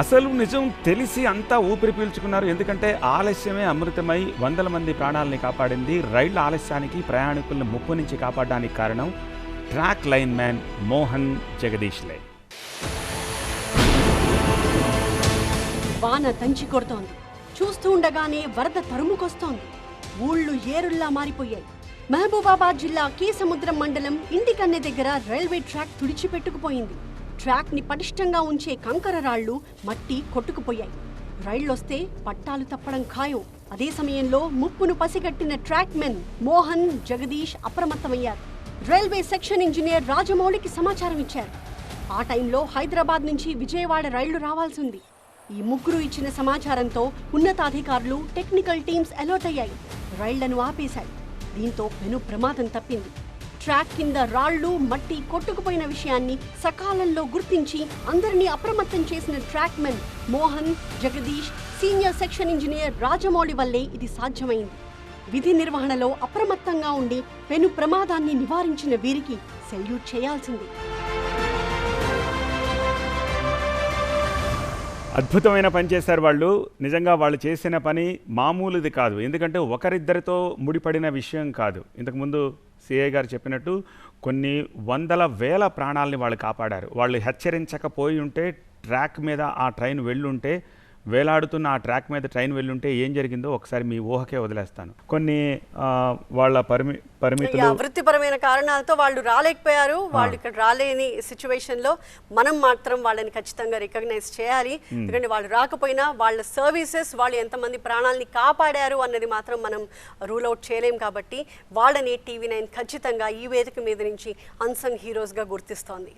అసలు నిజం తెలిసి అంతా ఊపిరి పీల్చుకున్నారు. ఎందుకంటే ఆలస్యమే అమృతమై వందల మంది ప్రాణాలని కాపాడింది. రైళ్ళ ఆలస్యానికి ప్రయాణికులను ముప్పు నుంచి కాపాడడానికి కారణం ట్రాక్ లైన్ మ్యాన్ మోహన్ జగదీష్లే వాన తంచి కొడుతోంది. చూస్తూ ఉండగానే వరద తరుముకొస్తోంది. ఊళ్ళు ఏరుల్లా మారిపోయాయి. మహబూబాబాద్ జిల్లా కేసముద్రం మండలం ఇంటికన్నె దగ్గర రైల్వే ట్రాక్ తుడిచిపెట్టుకుపోయింది. ట్రాక్ని పటిష్టంగా ఉంచే కంకర రాళ్ళు మట్టి కొట్టుకుపోయాయి. రైళ్ళొస్తే పట్టాలు తప్పడం ఖాయం. అదే సమయంలో ముప్పును పసిగట్టిన ట్రాక్ మెన్ మోహన్ జగదీష్ అప్రమత్తమయ్యారు. రైల్వే సెక్షన్ ఇంజనీర్ రాజమౌళికి సమాచారం ఇచ్చారు. ఆ టైంలో హైదరాబాద్ నుంచి విజయవాడ రైళ్ళు రావాల్సింది ఈ ముగ్గురు ఇచ్చిన సమాచారంతో ఉన్నతాధికారులు టెక్నికల్ టీమ్స్ అలర్ట్ అయ్యాయి. రైళ్ళను ఆపేశాయి దీంతో పెను ప్రమాదం తప్పింది. ట్రాక్ కింద రాళ్ళు మట్టి కొట్టుకుపోయిన విషయాన్ని సకాలంలో గుర్తించి అందరినీ అప్రమత్తం చేసిన track men Mohan Jagadish senior section engineer Rajamouli వల్లే ఇది సాధ్యమైంది. విధి నిర్వహణలో అప్రమత్తంగా ఉండి పెను ప్రమాదాన్ని నివారించిన వీరికి సెల్యూట్ చేయాల్సింది. అద్భుతమైన పని చేశారు వాళ్ళు. నిజంగా వాళ్ళు చేసిన పని మామూలుది కాదు. ఎందుకంటే ఒకరిద్దరితో ముడిపడిన విషయం కాదు. ఇంతకుముందు సిఐ గారు చెప్పినట్టు కొన్ని వందల వేల ప్రాణాలని వాళ్ళు కాపాడారు. వాళ్ళు హెచ్చరించకపోయి ఉంటే ట్రాక్ మీద ఆ ట్రైన్ వెళ్ళుంటే వేలాడుతున్న ఆ ట్రాక్ మీద ట్రైన్ వెళ్ళుంటే ఏం జరిగిందో ఒకసారి మీ ఊహకే వదిలేస్తాను. కొన్ని వాళ్ళ పరిమి పరిమితులు వృత్తిపరమైన కారణాలతో వాళ్ళు రాలేకపోయారు. వాళ్ళు ఇక్కడ రాలేని సిచ్యువేషన్లో మనం మాత్రం వాళ్ళని ఖచ్చితంగా రికగ్నైజ్ చేయాలి. ఎందుకంటే వాళ్ళు రాకపోయినా వాళ్ళ సర్వీసెస్ వాళ్ళు ఎంతమంది ప్రాణాలని కాపాడారు అన్నది మాత్రం మనం రూల్ అవుట్ చేయలేం కాబట్టి వాళ్ళని టీవీ నైన్ ఖచ్చితంగా ఈ వేదిక మీద నుంచి అన్సంగ్ హీరోస్గా గుర్తిస్తోంది.